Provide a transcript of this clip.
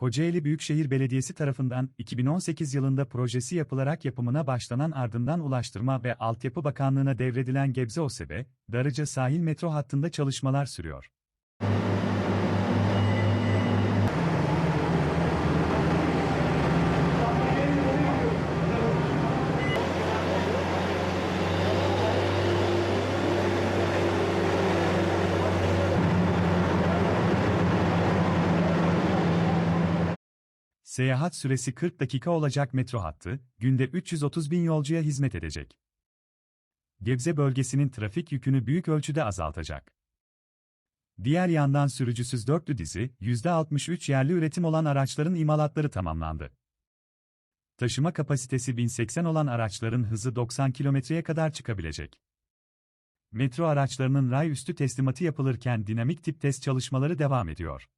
Kocaeli Büyükşehir Belediyesi tarafından 2018 yılında projesi yapılarak yapımına başlanan ardından Ulaştırma ve Altyapı Bakanlığı'na devredilen Gebze OSEB'e, Darıca sahil metro hattında çalışmalar sürüyor. Seyahat süresi 40 dakika olacak metro hattı, günde 330 bin yolcuya hizmet edecek. Gebze bölgesinin trafik yükünü büyük ölçüde azaltacak. Diğer yandan sürücüsüz dörtlü dizi, %63 yerli üretim olan araçların imalatları tamamlandı. Taşıma kapasitesi 1080 olan araçların hızı 90 kilometreye kadar çıkabilecek. Metro araçlarının ray üstü teslimatı yapılırken dinamik tip test çalışmaları devam ediyor.